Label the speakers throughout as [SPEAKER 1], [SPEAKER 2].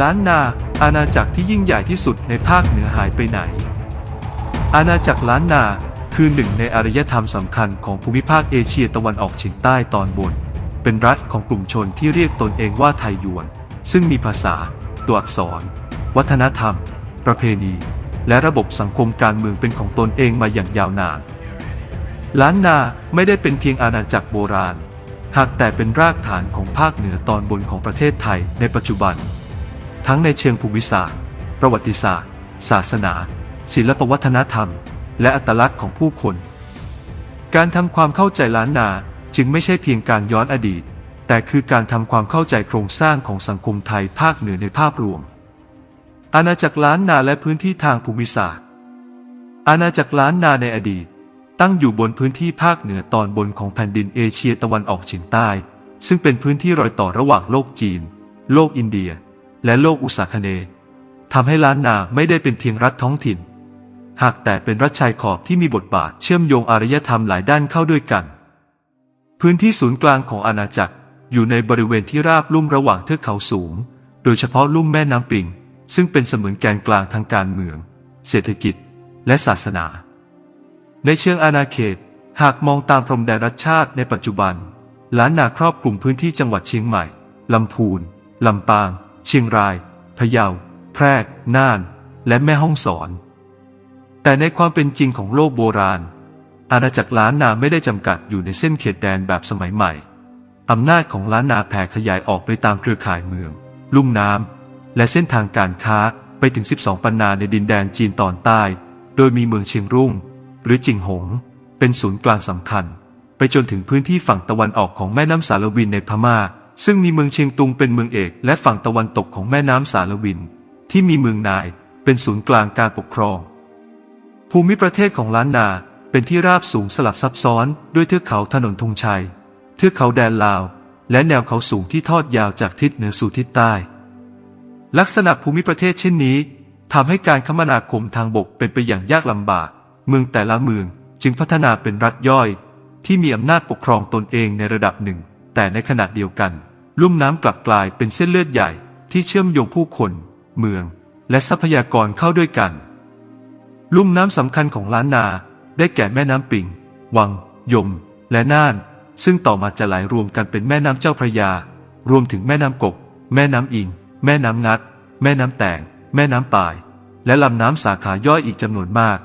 [SPEAKER 1] ล้านนา อาณาจักรที่ยิ่งใหญ่ที่สุดในภาคเหนือหายไปไหน อาณาจักรล้านนา คือหนึ่งในอารยธรรมสำคัญของภูมิภาคเอเชียตะวันออกเฉียงใต้ตอนบน เป็นรัฐของกลุ่มชนที่เรียกตนเองว่าไทยยวน ซึ่งมีภาษา ตัวอักษร วัฒนธรรม ประเพณี และระบบสังคมการเมืองเป็นของตนเองมาอย่างยาวนาน ล้านนาไม่ได้เป็นเพียงอาณาจักรโบราณหากแต่เป็นรากฐานของภาคเหนือตอนบนของประเทศไทยในปัจจุบัน ทั้งในเชิงภูมิศาสตร์ ประวัติศาสตร์ ศาสนา ศิลปวัฒนธรรม และอัตลักษณ์ของผู้คน การทำความเข้าใจล้านนาจึงไม่ใช่เพียงการย้อนอดีต แต่คือการทำความเข้าใจโครงสร้างของสังคมไทยภาคเหนือในภาพรวม อาณาจักรล้านนาและพื้นที่ทางภูมิศาสตร์ อาณาจักรล้านนาในอดีต ตั้งอยู่บนพื้นที่ภาคเหนือตอนบนของแผ่นดินเอเชียตะวันออกเฉียงใต้ ซึ่งเป็นพื้นที่รอยต่อระหว่างโลกจีน โลกอินเดีย และโลกอุษาคเนย์ทำให้ล้านนาไม่ได้เป็นเพียงรัฐท้องถิ่น หากแต่เป็นรัฐชายขอบที่มีบทบาทเชื่อมโยงอารยธรรมหลายด้านเข้าด้วยกัน พื้นที่ศูนย์กลางของอาณาจักรอยู่ในบริเวณที่ราบลุ่มระหว่างเทือกเขาสูง โดยเฉพาะลุ่มแม่น้ำปิง ซึ่งเป็นเสมือนแกนกลางทางการเมือง เศรษฐกิจ และศาสนา ในเชิงอาณาเขต หากมองตามพรมแดนรัฐชาติในปัจจุบัน ล้านนาครอบคลุมพื้นที่จังหวัดเชียงใหม่ ลำพูน ลำปาง เชียงราย พะเยา แพร่น่าน และแม่ฮ่องสอน แต่ในความเป็นจริงของโลกโบราณ อาณาจักรล้านนาไม่ได้จำกัดอยู่ในเส้นเขตแดนแบบสมัยใหม่ อำนาจของล้านนาแผ่ขยายออกไปตามเครือข่ายเมือง ลุ่มน้ำ และเส้นทางการค้าไปถึง 12 ปันนาในดินแดนจีนตอนใต้ โดยมีเมืองเชียงรุ่ง หรือจิงหง เป็นศูนย์กลางสำคัญ ไปจนถึงพื้นที่ฝั่งตะวันออกของแม่น้ำสารวินในพม่า ซึ่งมีเมืองเชียงตุงเป็นเมืองเอกและฝั่งตะวันตกของแม่น้ำสารวิน ที่มีเมืองนายเป็นศูนย์กลางการปกครอง ภูมิประเทศของล้านนาเป็นที่ราบสูงสลับซับซ้อนด้วยเทือกเขาถนนธงชัย เทือกเขาแดนลาว และแนวเขาสูงที่ทอดยาวจากทิศเหนือสู่ทิศใต้ ลักษณะภูมิประเทศเช่นนี้ทำให้การคมนาคมทางบกเป็นไปอย่างยากลำบาก เมืองแต่ละเมืองจึงพัฒนาเป็นรัฐย่อย ที่มีอำนาจปกครองตนเองในระดับหนึ่ง แต่ในขณะเดียวกัน ลุ่มน้ำกลับกลายเป็นเส้นเลือดใหญ่ที่เชื่อมโยงผู้คน เมือง และทรัพยากรเข้าด้วยกัน ลุ่มน้ำสำคัญของล้านนาได้แก่แม่น้ำปิง วัง ยม และน่าน ซึ่งต่อมาจะไหลรวมกันเป็นแม่น้ำเจ้าพระยา รวมถึงแม่น้ำกกแม่น้ำอิง แม่น้ำงัด แม่น้ำแตง แม่น้ำปาย และลำน้ำสาขาย่อยอีกจำนวนมาก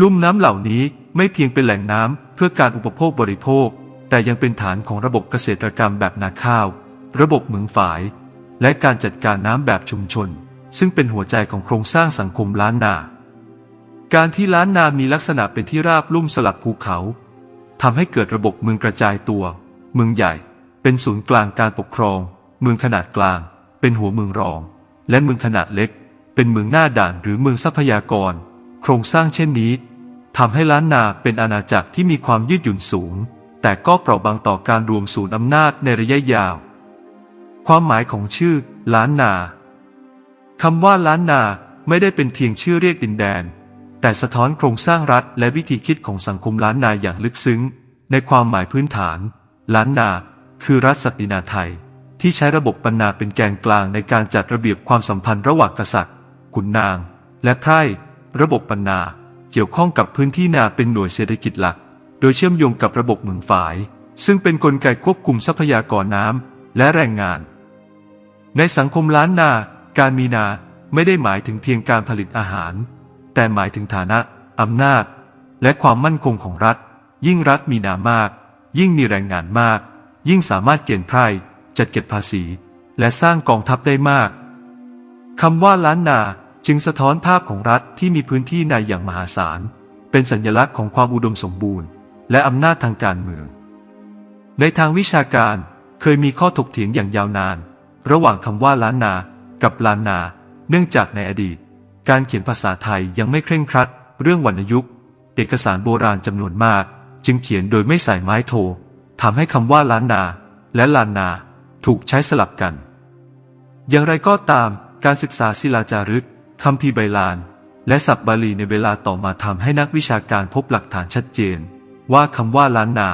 [SPEAKER 1] ลุ่มน้ำเหล่านี้ไม่เพียงเป็นแหล่งน้ำเพื่อการอุปโภคบริโภค แต่ยังเป็นฐานของระบบเกษตรกรรมแบบนาข้าว ระบบเหมืองฝาย และการจัดการน้ำแบบชุมชน ซึ่งเป็นหัวใจของโครงสร้างสังคมล้านนา การที่ล้านนามีลักษณะเป็นที่ราบลุ่มสลับภูเขาทำให้เกิดระบบเมืองกระจายตัว เมืองใหญ่ เป็นศูนย์กลางการปกครอง เมืองขนาดกลาง เป็นหัวเมืองรอง และเมืองขนาดเล็ก เป็นเมืองหน้าด่านหรือเมืองทรัพยากร โครงสร้างเช่นนี้ทำให้ล้านนาเป็นอาณาจักรที่มีความยืดหยุ่นสูง แต่ก็เปราะบางต่อการรวมศูนย์อำนาจในระยะยาว ความหมายของชื่อ ล้านนาคำว่าล้านนาไม่ได้เป็นเพียงชื่อเรียกดินแดน แต่สะท้อนโครงสร้างรัฐและวิธีคิดของสังคมล้านนาอย่างลึกซึ้ง ในความหมายพื้นฐาน ล้านนาคือรัฐศักดินาไทย ที่ใช้ระบบปันนาเป็นแกนกลางในการจัดระเบียบความสัมพันธ์ระหว่างกษัตริย์ ขุนนาง และไพร่ ระบบปันนาเกี่ยวข้องกับพื้นที่นาเป็นหน่วยเศรษฐกิจหลัก ดยเชื่อมโยงกับระบบเหมืองฝาย ซึ่งเป็นนกลไกควบคุมทรัพยากรน้ำและแรงงาน ในสังคมล้านนา การมีนาไม่ได้หมายถึงเพียงการผลิตอาหาร แต่หมายถึงฐานะอำนาจ และความมั่นคงของรัฐ ยิ่งรัฐมีนามาก ยิ่งมีแรงงานมาก ยิ่งสามารถเกณฑ์ไพร่จัดเก็บภาษี และสร้างกองทัพได้มากคำว่าล้านนาจึงสะท้อนภาพของรัฐที่มีพื้นที่ในอย่างมหาศาล เป็นสัญลักษณ์ของความอุดมสมบูรณ์ และอำนาจทางการเมือง ในทางวิชาการเคยมีข้อถกเถียงอย่างยาวนาน ระหว่างคำว่าล้านนา กับล้านนา เนื่องจากในอดีต การเขียนภาษาไทยยังไม่เคร่งครัด เรื่องวรรณยุกต์ เอกสารโบราณจำนวนมาก จึงเขียนโดยไม่ใส่ไม้โททำให้คำว่าล้านนา และลานนา ถูกใช้สลับกัน อย่างไรก็ตามการศึกษาศิลาจารึกคำพีไบลาน และศัพท์บาลีในเวลาต่อมาทำให้นักวิชาการพบหลักฐานชัดเจน ว่าคำว่าล้านนา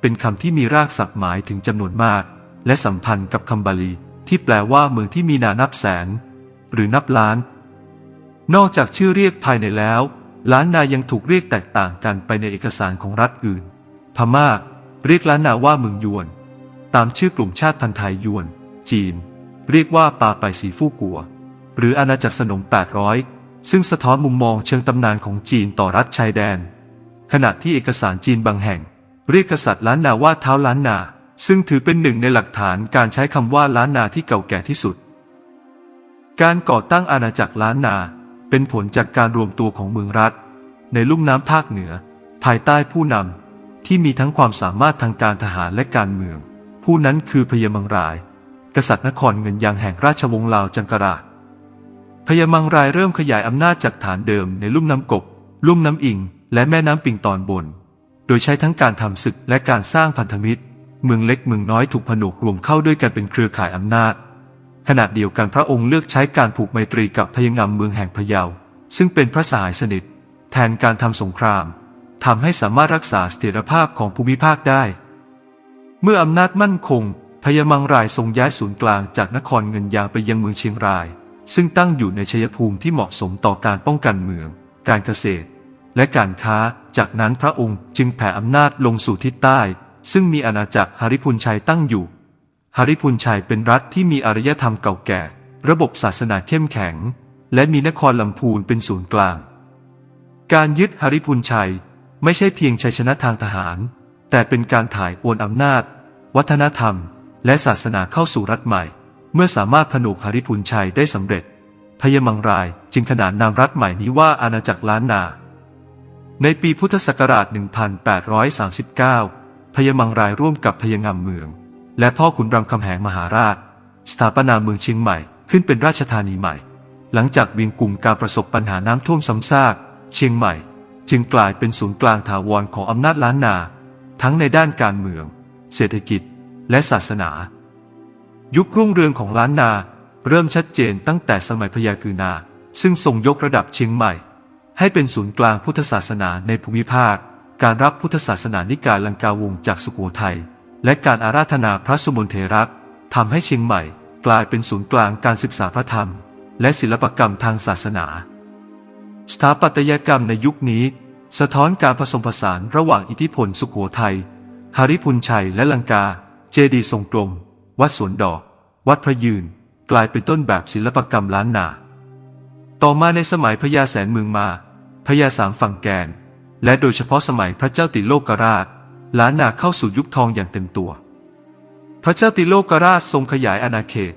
[SPEAKER 1] เป็นคำที่มีรากศัพท์หมายถึงจำนวนมาก และสัมพันธ์กับคำบาลี ที่แปลว่าเมืองที่มีนานับแสน หรือนับล้าน นอกจากชื่อเรียกภายในแล้ว ล้านนายังถูกเรียกแตกต่างกันไปในเอกสารของรัฐอื่น พม่าเรียกล้านนาว่าเมืองยวน ตามชื่อกลุ่มชาติพันธุ์ไทยยวน จีน เรียกว่าปาไปสีฟู่กัว หรืออาณาจักรสนม800ซึ่งสะท้อนมุมมองเชิงตำนานของจีนต่อรัฐชายแดน ขณะที่เอกสารจีนบางแห่ง เรียกกษัตริย์ล้านนาว่าเท้าล้านนา ซึ่งถือเป็นหนึ่งในหลักฐานการใช้คำว่าล้านนาที่เก่าแก่ที่สุด การก่อตั้งอาณาจักรล้านนา เป็นผลจากการรวมตัวของเมืองรัฐ ในลุ่มน้ำภาคเหนือ ภายใต้ผู้นำที่มีทั้งความสามารถทางการทหารและการเมือง ผู้นั้นคือพญมังราย กษัตริย์นครเงินยางแห่งราชวงศ์ลาวจังกราชพญามังรายเริ่มขยายอำนาจจากฐานเดิมในลุ่มน้ำกบ ลุ่มน้ำอิง และแม่น้ำปิงตอนบน โดยใช้ทั้งการทำศึกและการสร้างพันธมิตร เมืองเล็กเมืองน้อยถูกผนวกรวมเข้าด้วยกันเป็นเครือข่ายอำนาจ ขณะเดียวกันพระองค์เลือกใช้การผูกไมตรีกับพญางามเมืองแห่งพะเยา ซึ่งเป็นพระสหายสนิท แทนการทำสงครามทำให้สามารถรักษาเสถียรภาพของภูมิภาคได้ เมื่ออำนาจมั่นคงพญามังรายทรงย้ายศูนย์กลางจากนครเงินยางไปยังเมืองเชียงราย ซึ่งตั้งอยู่ในชัยภูมิที่เหมาะสมต่อการป้องกันเมือง การเกษตร และการค้า จากนั้นพระองค์จึงแผ่อำนาจลงสู่ทิศใต้ ซึ่งมีอาณาจักรหริพุนชัยตั้งอยู่หริพุนชัยเป็นรัฐที่มีอารยธรรมเก่าแก่ ระบบศาสนาเข้มแข็ง และมีนครลำพูนเป็นศูนย์กลาง การยึดหริพุนชัยไม่ใช่เพียงชัยชนะทางทหาร แต่เป็นการถ่ายโอนอำนาจ วัฒนธรรม และศาสนาเข้าสู่รัฐใหม่ เมื่อสามารถผนวกหริพุนชัยได้สำเร็จพญมังรายจึงขนานนามรัฐใหม่นี้ว่าอาณาจักรล้านนา ในปีพุทธศักราช 1839 พญมังรายร่วมกับพญงามเมือง และพ่อขุนรามคำแหงมหาราช สถาปนาเมืองเชียงใหม่ขึ้นเป็นราชธานีใหม่ หลังจากเวียงกุ่มการประสบปัญหาน้ำท่วมซ้ำซาก เชียงใหม่ จึงกลายเป็นศูนย์กลางถาวรของอำนาจล้านนา ทั้งในด้านการเมือง เศรษฐกิจ และศาสนา ยุครุ่งเรืองของล้านนา เริ่มชัดเจนตั้งแต่สมัยพญากือนา ซึ่งทรงยกระดับเชียงใหม่ ให้เป็นศูนย์กลางพุทธศาสนาในภูมิภาค การรับพุทธศาสนานิกายลังกาวงจากสุโขทัยและการอาราธนาพระสมุนเทระทำให้เชียงใหม่กลายเป็นศูนย์กลางการศึกษาพระธรรม และศิลปกรรมทางศาสนา สถาปัตยกรรมในยุคนี้ สะท้อนการผสมผสานระหว่างอิทธิพลสุขโขทัยหริพุนชัยและลังกา เจดีทรงกลม วัดสวนดอก วัดพระยืน กลายเป็นต้นแบบศิลปกรรมล้านนา ต่อมาในสมัยพญาแสนเมืองมา พญาสามฝั่งแกน และโดยเฉพาะสมัยพระเจ้าติโลกราช ล้านนาเข้าสู่ยุคทองอย่างเต็มตัว พระเจ้าติโลกราชทรงขยายอาณาเขต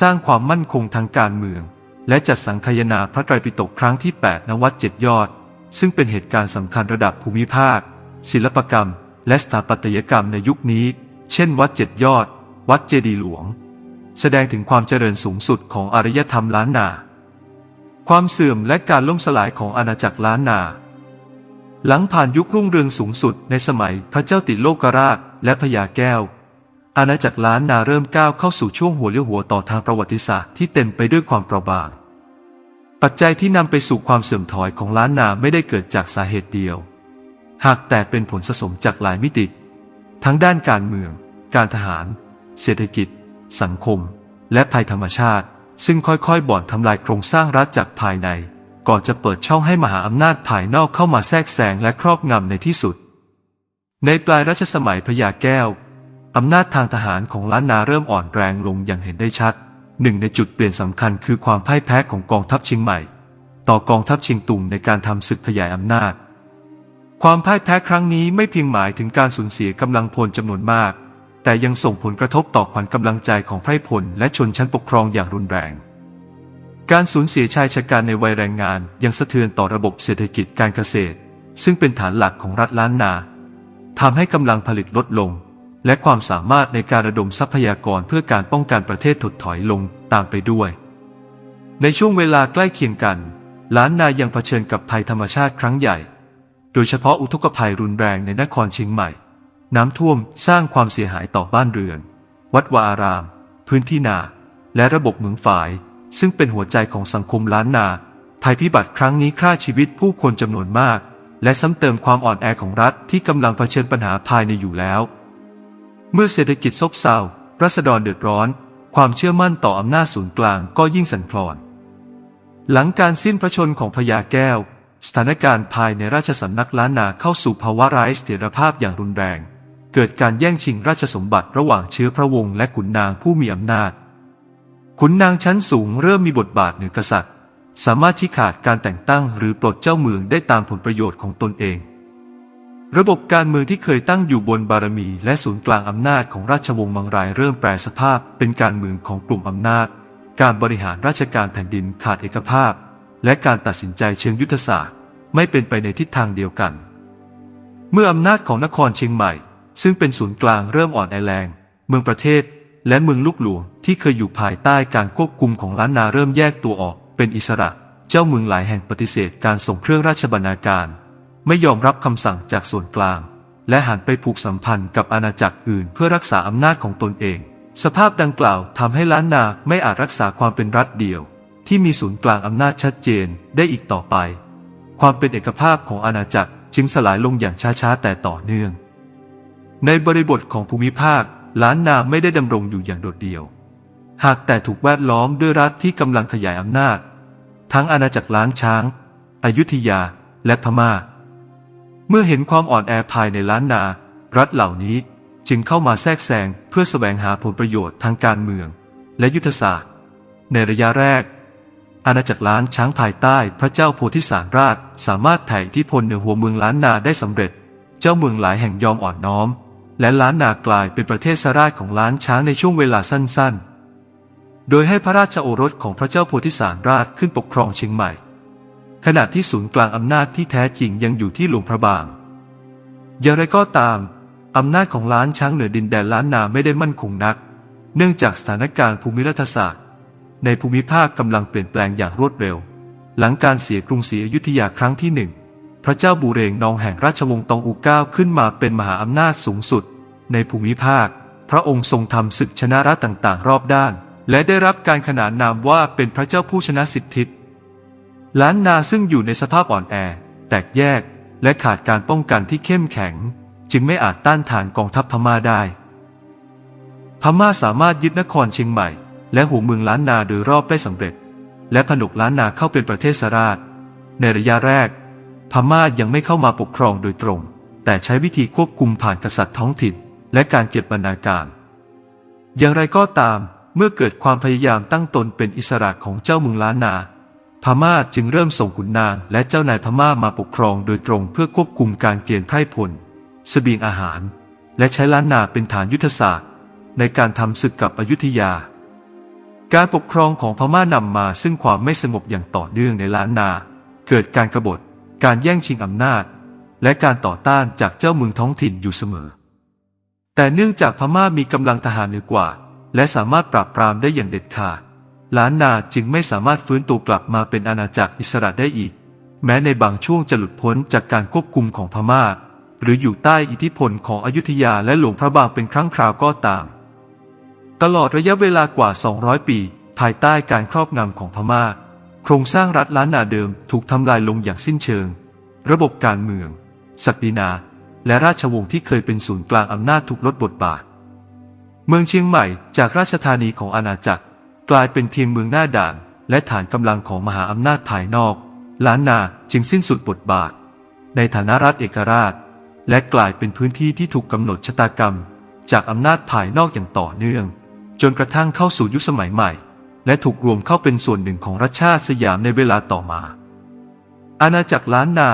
[SPEAKER 1] สร้างความมั่นคงทางการเมือง และจัดสังคายนาพระไตรปิฎกครั้งที่8ณวัดเจ็ดยอด ซึ่งเป็นเหตุการณ์สำคัญระดับภูมิภาค ศิลปกรรม และสถาปัตยกรรมในยุคนี้ เช่น วัดเจ็ดยอด วัดเจดีหลวง แสดงถึงความเจริญสูงสุดของอารยธรรมล้านนา ความเสื่อมและการล่มสลายของอาณาจักรล้านนา หลังผ่านยุครุ่งเรืองสูงสุดในสมัยพระเจ้าติโลกราชและพญาแก้ว อาณาจักรล้านนาเริ่มก้าวเข้าสู่ช่วงหัวเลี้ยวหัวต่อทางประวัติศาสตร์ที่เต็มไปด้วยความเปราะบาง ปัจจัยที่นำไปสู่ความเสื่อมถอยของล้านนาไม่ได้เกิดจากสาเหตุเดียว หากแต่เป็นผลสะสมจากหลายมิติ ทั้งด้านการเมือง การทหาร เศรษฐกิจ สังคม และภัยธรรมชาติ ซึ่งค่อยๆ บ่อนทำลายโครงสร้างรัฐจากภายใน ก่อนจะเปิดช่องให้มหาอำนาจภายนอกเข้ามาแทรกแซงและครอบงำในที่สุด ในปลายรัชสมัยพญาแก้ว อำนาจทางทหารของล้านนาเริ่มอ่อนแรงลงอย่างเห็นได้ชัด หนึ่งในจุดเปลี่ยนสำคัญคือความพ่ายแพ้ของกองทัพเชียงใหม่ ต่อกองทัพเชียงตุงในการทำศึกขยายอำนาจ ความพ่ายแพ้ครั้งนี้ไม่เพียงหมายถึงการสูญเสียกำลังพลจำนวนมาก แต่ยังส่งผลกระทบต่อขวัญกำลังใจของไพร่พลและชนชั้นปกครองอย่างรุนแรง การสูญเสียชายชะกันในวัยแรงงานยังสะเทือนต่อระบบเศรษฐกิจการเกษตร ซึ่งเป็นฐานหลักของรัฐล้านนาทำให้กำลังผลิตลดลง และความสามารถในการระดมทรัพยากรเพื่อการป้องกันประเทศถดถอยลงตามไปด้วย ในช่วงเวลาใกล้เคียงกัน ล้านนายังเผชิญกับภัยธรรมชาติครั้งใหญ่ โดยเฉพาะอุทกภัยรุนแรงในนครเชียงใหม่ น้ำท่วมสร้างความเสียหายต่อบ้านเรือน วัดวาอาราม พื้นที่นา และระบบเหมืองฝาย ซึ่งเป็นหัวใจของสังคมล้านนา ภัยพิบัติครั้งนี้ฆ่าชีวิตผู้คนจำนวนมาก และซ้ำเติมความอ่อนแอของรัฐที่กำลังเผชิญปัญหาภายในอยู่แล้ว เมื่อเศรษฐกิจซบเซารัษฎรเดือดร้อน ความเชื่อมั่นต่ออำนาจศูนย์กลางก็ยิ่งสั่นคลอน หลังการสิ้นพระชนของพญาแก้ว สถานการณ์ภายในราชสำนักล้านนาเข้าสู่ภาวะไร้เสถียรภาพอย่างรุนแรง เกิดการแย่งชิงราชสมบัติระหว่างเชื้อพระวงศ์และขุนนางผู้มีอำนาจ ขุนนางชั้นสูงเริ่มมีบทบาทเหนือกษัตริย์ สามารถชี้ขาดการแต่งตั้งหรือปลดเจ้าเมืองได้ตามผลประโยชน์ของตนเอง ระบบการเมืองที่เคยตั้งอยู่บนบารมี และศูนย์กลางอำนาจของราชวงศ์บางรายเริ่มแปรสภาพเป็นการเมืองของกลุ่มอำนาจ การบริหารราชการแผ่นดินขาดเอกภาพ และการตัดสินใจเชิงยุทธศาสตร์ ไม่เป็นไปในทิศทางเดียวกัน เมื่ออำนาจของนครเชียงใหม่ ซึ่งเป็นศูนย์กลางเริ่มอ่อนแอแรง เมืองประเทศ และเมืองลูกหลวงที่เคยอยู่ภายใต้การควบคุมของล้านนาเริ่มแยกตัวออกเป็นอิสระ เจ้าเมืองหลายแห่งปฏิเสธการส่งเครื่องราชบรรณาการ ไม่ยอมรับคำสั่งจากส่วนกลาง และหันไปผูกสัมพันธ์กับอาณาจักรอื่นเพื่อรักษาอำนาจของตนเอง สภาพดังกล่าวทำให้ล้านนาไม่อาจรักษาความเป็นรัฐเดียว ที่มีศูนย์กลางอำนาจชัดเจนได้อีกต่อไป ความเป็นเอกภาพของอาณาจักรจึงสลายลงอย่างช้าๆแต่ต่อเนื่อง ในบริบทของภูมิภาค ล้านนาไม่ได้ดำรงอยู่อย่างโดดเดี่ยว หากแต่ถูกแวดล้อมด้วยรัฐที่กำลังขยายอำนาจ ทั้งอาณาจักรล้านช้าง อยุธยา และพม่า เมื่อเห็นความอ่อนแอภายในล้านนา รัฐเหล่านี้จึงเข้ามาแทรกแซงเพื่อแสวงหาผลประโยชน์ทางการเมือง และยุทธศาสตร์ ในระยะแรก อาณาจักรล้านช้างภายใต้พระเจ้าโพธิสารราชสามารถไถ่ทธิพลเหนือหัวเมืองล้านนาได้สำเร็จ เจ้าเมืองหลายแห่งยอมอ่อนน้อม และล้านนากลายเป็นประเทศสราชของล้านช้างในช่วงเวลาสั้นๆ โดยให้พระราชโอรสของพระเจ้าโพธิสารราชขึ้นปกครองเชียงใหม่ ขณะที่ศูนย์กลางอำนาจที่แท้จริงยังอยู่ที่หลวงพระบาง อย่างไรก็ตาม อำนาจของล้านช้างเหนือดินแดนล้านนาไม่ได้มั่นคงนัก เนื่องจากสถานการณ์ภูมิรัฐศาสตร์ ในภูมิภาคกำลังเปลี่ยนแปลงอย่างรวดเร็ว หลังการเสียกรุงศรีอยุธยาครั้งที่หนึ่งพระเจ้าบูเรงนองแห่งราชวงศ์ตองอูเก้าขึ้นมาเป็นมหาอำนาจสูงสุด ในภูมิภาค พระองค์ทรงทำศึกชนะรัฐต่างๆ รอบด้าน และได้รับการขนานนามว่าเป็นพระเจ้าผู้ชนะสิทธิล้านนาซึ่งอยู่ในสภาพอ่อนแอ แตกแยก และขาดการป้องกันที่เข้มแข็ง จึงไม่อาจต้านทานกองทัพพม่าได้ พม่าสามารถยึดนครเชียงใหม่ และหัวเมืองล้านนาโดยรอบได้สำเร็จ และผนวกล้านนาเข้าเป็นประเทศสราช ในระยะแรก พม่ายังไม่เข้ามาปกครองโดยตรง แต่ใช้วิธีควบคุมผ่านกษัตริย์ท้องถิ่น และการเก็บบรรณาการ อย่างไรก็ตามเมื่อเกิดความพยายามตั้งตนเป็นอิสระของเจ้าเมืองล้านนา พม่าจึงเริ่มส่งขุนนางและเจ้านายพม่ามาปกครองโดยตรงเพื่อควบคุมการเกณฑ์ไพร่พลเสบียงอาหาร และใช้ล้านนาเป็นฐานยุทธศาสตร์ ในการทำศึกกับอยุธยา การปกครองของพม่านำมาซึ่งความไม่สงบอย่างต่อเนื่องในล้านนา เกิดการกบฏ การแย่งชิงอำนาจ และการต่อต้านจากเจ้าเมืองท้องถิ่นอยู่เสมอ แต่เนื่องจากพม่ามีกำลังทหารเหนือกว่า และสามารถปราบปรามได้อย่างเด็ดขาด ล้านนาจึงไม่สามารถฟื้นตัวกลับมาเป็นอาณาจักรอิสระได้อีก แม้ในบางช่วงจะหลุดพ้นจากการควบคุมของพม่า หรืออยู่ใต้อิทธิพลของอยุธยาและหลวงพระบางเป็นครั้งคราวก็ตาม ตลอดระยะเวลากว่า 200 ปี ภายใต้การครอบงำของพม่า โครงสร้างรัฐล้านนาเดิมถูกทำลายลงอย่างสิ้นเชิง ระบบการเมืองศักดินา และราชวงศ์ที่เคยเป็นศูนย์กลางอำนาจถูกลดบทบาท เมืองเชียงใหม่จากราชธานีของอาณาจักร กลายเป็นเพียงเมืองหน้าด่าน และฐานกำลังของมหาอำนาจภายนอก ล้านนาจึงสิ้นสุดบทบาท ในฐานะรัฐเอกราช และกลายเป็นพื้นที่ที่ถูกกำหนดชะตากรรม จากอำนาจภายนอกอย่างต่อเนื่อง จนกระทั่งเข้าสู่ยุคสมัยใหม่ และถูกรวมเข้าเป็นส่วนหนึ่งของรัชชาติสยามในเวลาต่อมา อาณาจักรล้านนา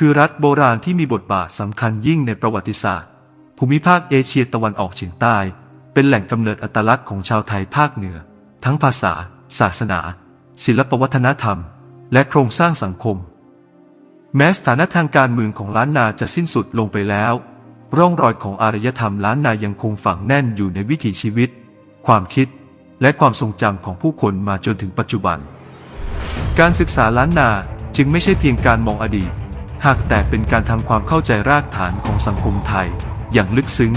[SPEAKER 1] คือรัฐโบราณที่มีบทบาทสำคัญยิ่งในประวัติศาสตร์ ภูมิภาคเอเชียตะวันออกเฉียงใต้ เป็นแหล่งกำเนิดอัตลักษณ์ของชาวไทยภาคเหนือ ทั้งภาษา ศาสนา ศิลปวัฒนธรรม และโครงสร้างสังคม แม้สถานะทางการเมืองของล้านนาจะสิ้นสุดลงไปแล้ว ร่องรอยของอารยธรรมล้านนายังคงฝังแน่นอยู่ในวิถีชีวิต ความคิด และความทรงจำของผู้คนมาจนถึงปัจจุบัน การศึกษาล้านนาจึงไม่ใช่เพียงการมองอดีต หากแต่เป็นการทำความเข้าใจรากฐานของสังคมไทย อย่างลึกซึ้ง